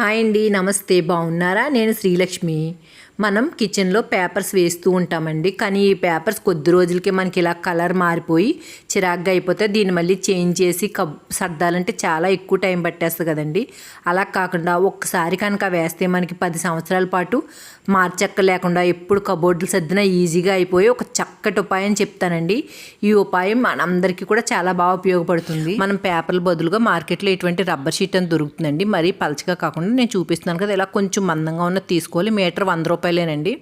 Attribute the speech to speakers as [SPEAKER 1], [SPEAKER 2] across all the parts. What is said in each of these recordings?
[SPEAKER 1] Hi అండి నమస్తే బాగున్నారా? నేను శ్రీలక్ష్మి. మనం కిచెన్లో పేపర్స్ వేస్తూ ఉంటామండి. కానీ ఈ పేపర్స్ కొద్ది రోజులకే మనకి ఇలా కలర్ మారిపోయి చిరాగ్గా అయిపోతే దీన్ని మళ్ళీ చేంజ్ చేసి కబ్ సర్దాలంటే చాలా ఎక్కువ టైం పట్టేస్తుంది కదండి. అలా కాకుండా ఒక్కసారి కనుక వేస్తే మనకి పది సంవత్సరాల పాటు మార్చక్క లేకుండా ఎప్పుడు కబోర్డులు సర్దినా ఈజీగా అయిపోయి ఒక చక్కటి ఉపాయం చెప్తానండి. ఈ ఉపాయం మనందరికీ కూడా చాలా బాగా ఉపయోగపడుతుంది. మనం పేపర్ల బదులుగా మార్కెట్లో ఎటువంటి రబ్బర్ షీట్ అని దొరుకుతుందండి. మరీ పలచగా కాకుండా నేను చూపిస్తున్నాను కదా ఇలా కొంచెం మందంగా ఉన్న తీసుకోవాలి. మీటర్ వంద రూపాయలు రూపాయలేనండి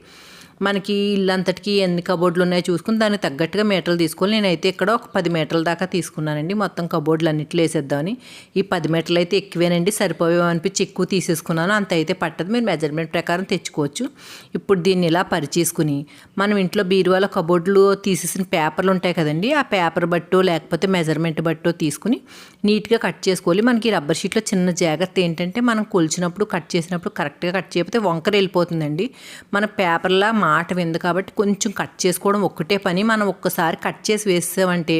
[SPEAKER 1] మనకి ఇల్లంతటికి ఎన్ని కబోర్డులు ఉన్నాయో చూసుకుని దానికి తగ్గట్టుగా మీటర్లు తీసుకొని నేనైతే ఇక్కడ ఒక పది మీటర్ల దాకా తీసుకున్నానండి. మొత్తం కబోర్డులు అన్నింటిలో వేసేద్దామని. ఈ పది మీటర్లు అయితే ఎక్కువేనండి. సరిపోయే అనిపించి ఎక్కువ తీసేసుకున్నాను. అంత అయితే పట్టదు. మీరు మెజర్మెంట్ ప్రకారం తెచ్చుకోవచ్చు. ఇప్పుడు దీన్ని ఇలా పరిచేసుకుని మనం ఇంట్లో బీరువాల కబోర్డులు తీసేసిన పేపర్లు ఉంటాయి కదండి. ఆ పేపర్ బట్టో లేకపోతే మెజర్మెంట్ బట్టో తీసుకుని నీట్గా కట్ చేసుకోవాలి. మనకి రబ్బర్ షీట్లో చిన్న జాగ్రత్త ఏంటంటే మనం కొలిచినప్పుడు కట్ చేసినప్పుడు కరెక్ట్గా కట్ చేయకపోతే వంకర వెళ్ళిపోతుందండి. మన పేపర్లా మాట విందు కాబట్టి కొంచెం కట్ చేసుకోవడం ఒక్కటే పని. మనం ఒక్కసారి కట్ చేసి వేసామంటే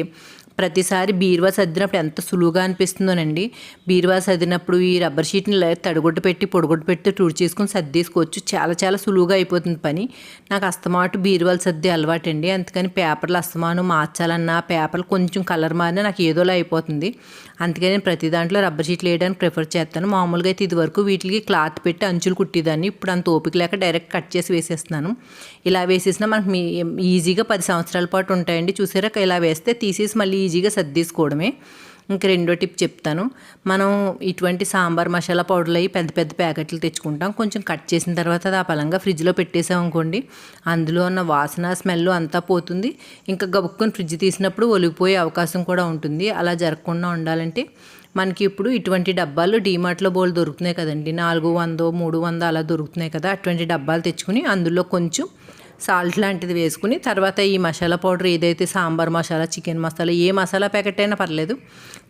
[SPEAKER 1] ప్రతిసారి బీరువా సర్దినప్పుడు ఎంత సులువుగా అనిపిస్తుందోనండి. బీరువా సర్దినప్పుడు ఈ రబ్బర్ షీట్ని తడిగొట్టు పెట్టి పొడిగొట్టు పెట్టి తుడి చేసుకుని సర్దేసుకోవచ్చు. చాలా చాలా సులువుగా అయిపోతుంది పని. నాకు అస్తమాటు బీరువాలు సర్ది అలవాటండి. అందుకని పేపర్లు అస్తమాను మార్చాలన్నా పేపర్లు కొంచెం కలర్ మారినా నాకు ఏదోలా అయిపోతుంది. అందుకని నేను ప్రతి దాంట్లో రబ్బర్ షీట్లు వేయడానికి ప్రిఫర్ చేస్తాను. మామూలుగా అయితే ఇదివరకు వీటికి క్లాత్ పెట్టి అంచులు కుట్టేదాన్ని. ఇప్పుడు అంత ఓపిక లేక డైరెక్ట్ కట్ చేసి వేసేస్తున్నాను. ఇలా వేసేసినా మనకు మీ ఈజీగా పది సంవత్సరాల పాటు ఉంటాయండి. చూసారా? ఇలా వేస్తే తీసేసి మళ్ళీ ఈజీగా సర్దేసుకోవడమే. ఇంక రెండో టిప్ చెప్తాను. మనం ఇటువంటి సాంబార్ మసాలా పౌడర్లు అవి పెద్ద పెద్ద ప్యాకెట్లు తెచ్చుకుంటాం. కొంచెం కట్ చేసిన తర్వాత అది ఆ పలంగా ఫ్రిడ్జ్లో పెట్టేసామనుకోండి అందులో ఉన్న వాసన స్మెల్ అంతా పోతుంది. ఇంకా గబుక్కుని ఫ్రిడ్జ్ తీసినప్పుడు ఒలిగిపోయే అవకాశం కూడా ఉంటుంది. అలా జరగకుండా ఉండాలంటే మనకి ఇప్పుడు ఇటువంటి డబ్బాలు డీమార్ట్లో బోల్ దొరుకుతున్నాయి కదండి. నాలుగు వందో మూడు వంద అలా దొరుకుతున్నాయి కదా. అటువంటి డబ్బాలు తెచ్చుకుని అందులో కొంచెం సాల్ట్ లాంటిది వేసుకుని తర్వాత ఈ మసాలా పౌడర్ ఏదైతే సాంబార్ మసాలా చికెన్ మసాలా ఏ మసాలా ప్యాకెట్ అయినా పర్లేదు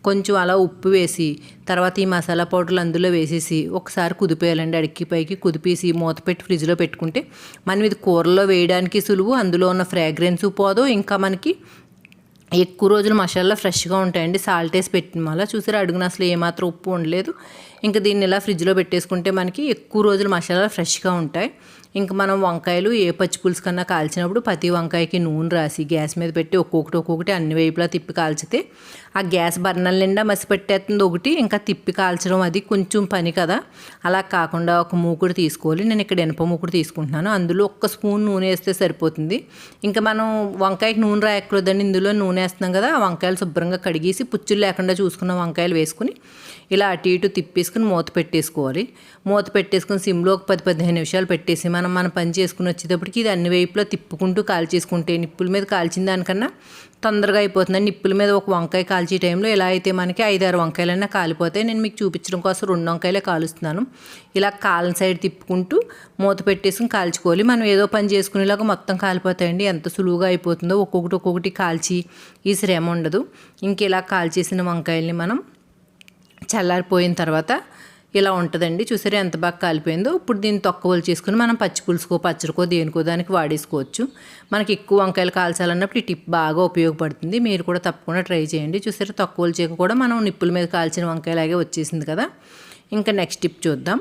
[SPEAKER 1] కొంచెం అలా ఉప్పు వేసి తర్వాత ఈ మసాలా పౌడర్లు అందులో వేసేసి ఒకసారి కుదిపేయాలండి. అడికి పైకి కుదిపేసి మూత పెట్టి ఫ్రిడ్జ్లో పెట్టుకుంటే మనం ఇది కూరలో వేయడానికి సులువు అందులో ఉన్న ఫ్రాగ్రెన్స్ పోదు ఇంకా మనకి ఎక్కువ రోజులు మసాలా ఫ్రెష్గా ఉంటాయండి. సాల్ట్ వేసి పెట్టిన మళ్ళీ చూసారు అడుగున అసలు ఏమాత్రం ఉప్పు ఉండలేదు. ఇంకా దీన్ని ఇలా ఫ్రిడ్జ్లో పెట్టేసుకుంటే మనకి ఎక్కువ రోజులు మసాలా ఫ్రెష్గా ఉంటాయి. ఇంకా మనం వంకాయలు ఏ పచ్చి పులుసు కన్నా కాల్చినప్పుడు ప్రతి వంకాయకి నూనె రాసి గ్యాస్ మీద పెట్టి ఒక్కొక్కటి ఒక్కొక్కటి అన్ని వైపులా తిప్పి కాల్చితే ఆ గ్యాస్ బర్నల్ నిండా మసి పెట్టేస్తుంది ఒకటి. ఇంకా తిప్పి కాల్చడం అది కొంచెం పని కదా. అలా కాకుండా ఒక మూకుడు తీసుకోవాలి. నేను ఇక్కడ ఇనప మూకుడు తీసుకుంటున్నాను. అందులో ఒక్క స్పూన్ నూనె వేస్తే సరిపోతుంది. ఇంకా మనం వంకాయకి నూనె రాయకూడదండి ఇందులో నూనె వేస్తున్నాం కదా. ఆ వంకాయలు శుభ్రంగా కడిగేసి పుచ్చులు లేకుండా చూసుకున్న వంకాయలు వేసుకుని ఇలా అటు ఇటు తిప్పేసుకుని మూత పెట్టేసుకోవాలి. మూత పెట్టేసుకుని సిమ్లో ఒక పది పదిహేను నిమిషాలు పెట్టేసి మనం మన పని చేసుకుని వచ్చేటప్పటికి ఇది అన్ని వైపులో తిప్పుకుంటూ కాల్చేసుకుంటే నిప్పుల మీద కాల్చిన దానికన్నా తొందరగా అయిపోతుంది నిప్పుల మీద ఒక వంకాయ కాల్చే టైంలో ఎలా అయితే మనకి ఐదారు వంకాయలైనా కాలిపోతాయి. నేను మీకు చూపించడం కోసం రెండు వంకాయలే కాలుస్తున్నాను. ఇలా కాలం సైడ్ తిప్పుకుంటూ మూత పెట్టేసుకుని కాల్చుకోవాలి. మనం ఏదో పని చేసుకునేలాగా మొత్తం కాలిపోతాయండి. ఎంత సులువుగా అయిపోతుందో ఒక్కొక్కటి ఒక్కొక్కటి కాల్చి ఈ శ్రమ ఉండదు. ఇంక ఇలా కాల్చేసిన వంకాయల్ని మనం చల్లారిపోయిన తర్వాత ఇలా ఉంటుందండి. చూసారా ఎంత బాగా కాలిపోయిందో. ఇప్పుడు దీన్ని తొక్కవలు చేసుకుని మనం పచ్చి పులుసుకో పచ్చడికో దేనికో దానికి వాడేసుకోవచ్చు. మనకి ఎక్కువ వంకాయలు కాల్చాలన్నప్పుడు ఈ టిప్ బాగా ఉపయోగపడుతుంది. మీరు కూడా తప్పకుండా ట్రై చేయండి. చూసారా తొక్కవలు చేయక కూడా మనం నిప్పుల మీద కాల్చిన వంకాయలాగే వచ్చేసింది కదా. ఇంకా నెక్స్ట్ టిప్ చూద్దాం.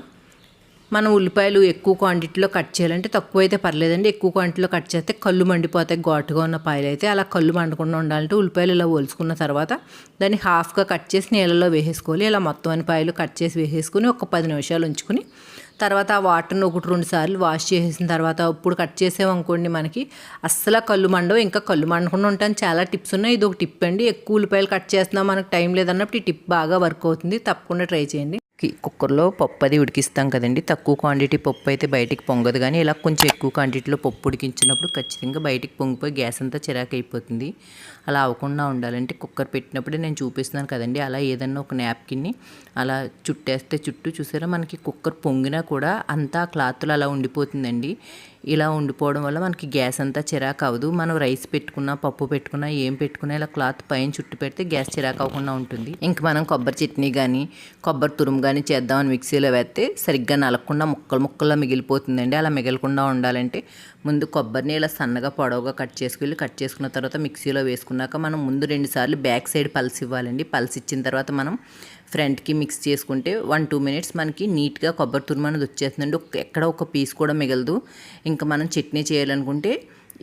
[SPEAKER 1] మనం ఉల్లిపాయలు ఎక్కువ క్వాంటిటీలో కట్ చేయాలంటే తక్కువ అయితే పర్లేదండి. ఎక్కువ క్వాంటిటీలో కట్ చేస్తే కళ్ళు మండిపోతాయి. ఘాటుగా ఉన్న పాయలు అయితే అలా కళ్ళు మండకుండా ఉండాలంటే ఉల్లిపాయలు ఇలా ఒలుచుకున్న తర్వాత దాన్ని హాఫ్గా కట్ చేసి నీళ్ళలో వేసేసుకోవాలి. ఇలా మొత్తం అన్ని పాయలు కట్ చేసి వేసేసుకుని ఒక పది నిమిషాలు ఉంచుకుని తర్వాత ఆ వాటర్ని ఒకటి రెండు సార్లు వాష్ చేసేసిన తర్వాత ఇప్పుడు కట్ చేసామనుకోండి మనకి అస్సలు కళ్ళు మండవు ఇంకా కళ్ళు మండకుండా ఉంటాను చాలా టిప్స్ ఉన్నాయి. ఇది ఒక టిప్ అండి. ఎక్కువ ఉల్లిపాయలు కట్ చేస్తున్నాం మనకు టైం లేదన్నప్పుడు ఈ టిప్ బాగా వర్క్ అవుతుంది. తప్పకుండా ట్రై చేయండి. కుక్కర్లో పప్పు అది ఉడికిస్తాం కదండి. తక్కువ క్వాంటిటీ పప్పు అయితే బయటికి పొంగదు కానీ ఇలా కొంచెం ఎక్కువ క్వాంటిటీలో పప్పు ఉడికించినప్పుడు ఖచ్చితంగా బయటికి పొంగిపోయి గ్యాస్ అంతా చిరాకు అయిపోతుంది. అలా అవ్వకుండా ఉండాలంటే కుక్కర్ పెట్టినప్పుడే నేను చూపిస్తున్నాను కదండి. అలా ఏదన్నా ఒక నాప్కిన్ని అలా చుట్టేస్తే చుట్టూ చూసారా? మనకి కుక్కర్ పొంగినా కూడా అంతా క్లాత్లో అలా ఉండిపోతుందండి. ఇలా ఉండిపోవడం వల్ల మనకి గ్యాస్ అంతా చిరాకు అవ్వదు. మనం రైస్ పెట్టుకున్నా పప్పు పెట్టుకున్నా ఏం పెట్టుకున్నా ఇలా క్లాత్ పైన చుట్టు పెడితే గ్యాస్ చిరాకు అవ్వకుండా ఉంటుంది. ఇంక మనం కొబ్బరి చట్నీ కానీ కొబ్బరి తురుము కానీ చేద్దామని మిక్సీలో వేస్తే సరిగ్గా నలగకుండా ముక్కలు ముక్కల్లో మిగిలిపోతుందండి. అలా మిగలకుండా ఉండాలంటే ముందు కొబ్బరిని ఇలా సన్నగా పొడవుగా కట్ చేసుకెళ్ళి కట్ చేసుకున్న తర్వాత మిక్సీలో వేసుకున్నాక మనం ముందు రెండు సార్లు బ్యాక్ సైడ్ పల్స్ ఇవ్వాలండి. పల్స్ ఇచ్చిన తర్వాత మనం ఫ్రంట్కి మిక్స్ చేసుకుంటే వన్ టూ మినిట్స్ మనకి నీట్గా కొబ్బరి తురుము అనేది వచ్చేస్తుందండి. ఒక ఎక్కడ ఒక పీస్ కూడా మిగలదు. ఇంకా మనం చట్నీ చేయాలనుకుంటే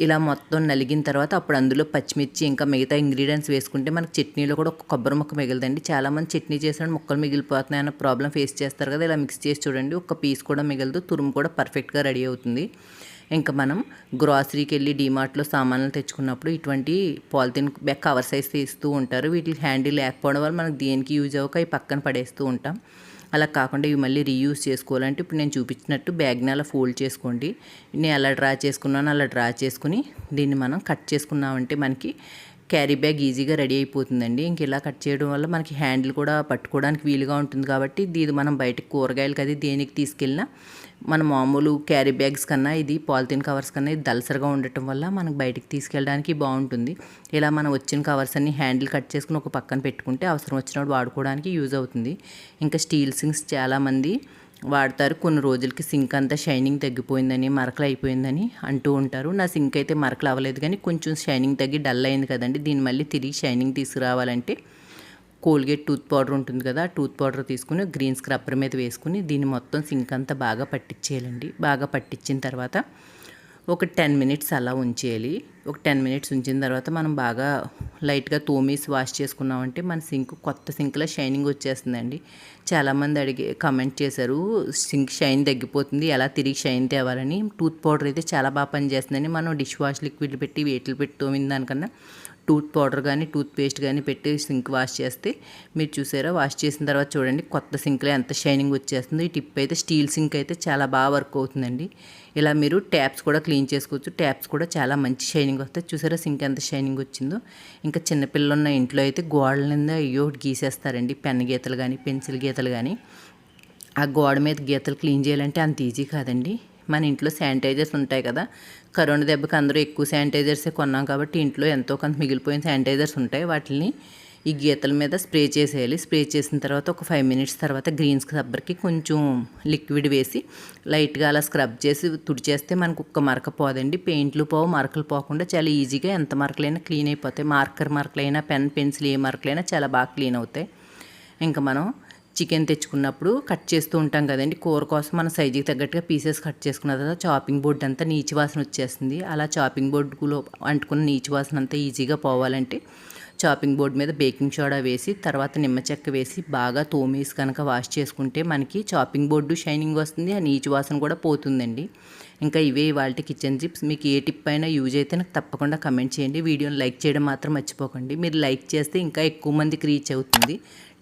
[SPEAKER 1] ఇలా మొత్తం నలిగిన తర్వాత అప్పుడు అందులో పచ్చిమిర్చి ఇంకా మిగతా ఇంగ్రీడియంట్స్ వేసుకుంటే మనకి చట్నీలో కూడా ఒక కొబ్బరి ముక్క మిగలదండి. చాలామంది చట్నీ చేసిన ముక్కలు మిగిలిపోతున్నాయి అన్న ప్రాబ్లం ఫేస్ చేస్తారు కదా ఇలా మిక్స్ చేసి చూడండి. ఒక పీస్ కూడా మిగలదు తురుము కూడా పర్ఫెక్ట్గా రెడీ అవుతుంది. ఇంకా మనం గ్రాసరీకి వెళ్ళి డీమార్ట్లో సామాన్లు తెచ్చుకున్నప్పుడు ఇటువంటి పాలిథిన్ బ్యాగ్ కవర్ సైజ్ తీస్తూ ఉంటారు. వీటికి హ్యాండిల్ లేకపోవడం వల్ల మనకు దేనికి యూజ్ అవ్వక అవి పక్కన పడేస్తూ ఉంటాం. అలా కాకుండా ఇవి మళ్ళీ రీయూస్ చేసుకోవాలంటే ఇప్పుడు నేను చూపించినట్టు బ్యాగ్ని అలా ఫోల్డ్ చేసుకోండి. నేను ఎలా డ్రా చేసుకున్నాను అలా డ్రా చేసుకుని దీన్ని మనం కట్ చేసుకున్నామంటే మనకి క్యారీ బ్యాగ్ ఈజీగా రెడీ అయిపోతుందండి. ఇంక ఇలా కట్ చేయడం వల్ల మనకి హ్యాండిల్ కూడా పట్టుకోవడానికి వీలుగా ఉంటుంది కాబట్టి ఇది మనం బయటకు కూరగాయలకి అది దేనికి తీసుకెళ్ళినా మన మామూలు క్యారీ బ్యాగ్స్ కన్నా ఇది పాలిథిన్ కవర్స్ కన్నా ఇది దలసరిగా ఉండటం వల్ల మనకు బయటికి తీసుకెళ్ళడానికి బాగుంటుంది. ఇలా మనం వచ్చిన కవర్స్ అన్ని హ్యాండిల్ కట్ చేసుకుని ఒక పక్కన పెట్టుకుంటే అవసరం వచ్చినప్పుడు వాడుకోవడానికి యూజ్ అవుతుంది. ఇంకా స్టీల్ సింగ్స్ చాలామంది వాడతారు. కొన్ని రోజులకి సింక్ అంతా షైనింగ్ తగ్గిపోయిందని మరకలు అయిపోయిందని అంటూ ఉంటారు. నా సింక్ అయితే మరకలు అవ్వలేదు కానీ కొంచెం షైనింగ్ తగ్గి డల్ అయింది కదండి. దీన్ని మళ్ళీ తిరిగి షైనింగ్ తీసుకురావాలంటే కోల్గేట్ టూత్ పౌడర్ ఉంటుంది కదా టూత్ పౌడర్ తీసుకుని గ్రీన్ స్క్రబ్బర్ మీద వేసుకుని దీన్ని మొత్తం సింక్ అంతా బాగా పట్టించేయాలండి. బాగా పట్టించిన తర్వాత ఒక టెన్ మినిట్స్ అలా ఉంచేయాలి. ఒక టెన్ మినిట్స్ ఉంచిన తర్వాత మనం బాగా లైట్గా తోమేసి వాష్ చేసుకున్నామంటే మన సింక్ కొత్త సింక్లో షైనింగ్ వచ్చేస్తుందండి. చాలామంది అడిగి కమెంట్ చేశారు సింక్ షైన్ తగ్గిపోతుంది ఎలా తిరిగి షైన్ తేవాలని. టూత్ పౌడర్ అయితే చాలా బాగా పనిచేస్తుందని మనం డిష్ వాష్ లిక్విడ్ పెట్టి వేట్లు పెట్టి తోమిన దానికన్నా టూత్ పౌడర్ కానీ టూత్ పేస్ట్ కానీ పెట్టి సింక్ వాష్ చేస్తే మీరు చూసారా? వాష్ చేసిన తర్వాత చూడండి కొత్త సింక్లో ఎంత షైనింగ్ వచ్చేస్తుందో. ఈ టిప్ అయితే స్టీల్ సింక్ అయితే చాలా బాగా వర్క్ అవుతుందండి. ఇలా మీరు ట్యాప్స్ కూడా క్లీన్ చేసుకోవచ్చు. ట్యాప్స్ కూడా చాలా మంచి షైనింగ్ వస్తాయి. చూసారా సింక్ ఎంత షైనింగ్ వచ్చిందో? ఇంకా చిన్నపిల్లలు ఉన్న ఇంట్లో అయితే గోడల మీద అయ్యో గీసేస్తారండి. పెన్ గీతలు కానీ పెన్సిల్ గీతలు కానీ. ఆ గోడ మీద గీతలు క్లీన్ చేయాలంటే అంత ఈజీ కాదండి. మన ఇంట్లో శానిటైజర్స్ ఉంటాయి కదా. కరోనా దెబ్బకి అందరూ ఎక్కువ శానిటైజర్సే కొన్నాం కాబట్టి ఇంట్లో ఎంతో కొంత మిగిలిపోయిన శానిటైజర్స్ ఉంటాయి. వాటిని ఈ గీతల మీద స్ప్రే చేసేయాలి. స్ప్రే చేసిన తర్వాత ఒక ఫైవ్ మినిట్స్ తర్వాత గ్రీన్ స్క్రబ్బర్కి కొంచెం లిక్విడ్ వేసి లైట్గా అలా స్క్రబ్ చేసి తుడిచేస్తే మనకు ఒక్క మరక పోదండి. పెయింట్లు పోవు మరకలు పోకుండా చాలా ఈజీగా ఎంత మరకలైనా క్లీన్ అయిపోతాయి. మార్కర్ మరకలైనా పెన్ పెన్సిల్ ఏ మరకలైనా చాలా బాగా క్లీన్ అవుతాయి. ఇంకా మనం చికెన్ తెచ్చుకున్నప్పుడు కట్ చేస్తూ ఉంటాం కదండి. కూర కోసం మన సైజుకి తగ్గట్టుగా పీసెస్ కట్ చేసుకున్న తర్వాత చాపింగ్ బోర్డ్ అంతా నీచి వాసన వచ్చేస్తుంది. అలా చాపింగ్ బోర్డులో అంటుకున్న నీచి వాసన అంతా ఈజీగా పోవాలంటే చాపింగ్ బోర్డ్ మీద బేకింగ్ సోడా వేసి తర్వాత నిమ్మ చెక్క వేసి బాగా తోమేసి కనుక వాష్ చేసుకుంటే మనకి చాపింగ్ బోర్డు షైనింగ్ వస్తుంది. ఆ నీచి వాసన కూడా పోతుందండి. ఇంకా ఇవే వాళ్ళ కిచెన్ టిప్స్. మీకు ఏ టిప్ అయినా యూజ్ అయితే నాకు తప్పకుండా కమెంట్ చేయండి. వీడియోని లైక్ చేయడం మాత్రం మర్చిపోకండి. మీరు లైక్ చేస్తే ఇంకా ఎక్కువ మందికి రీచ్ అవుతుంది.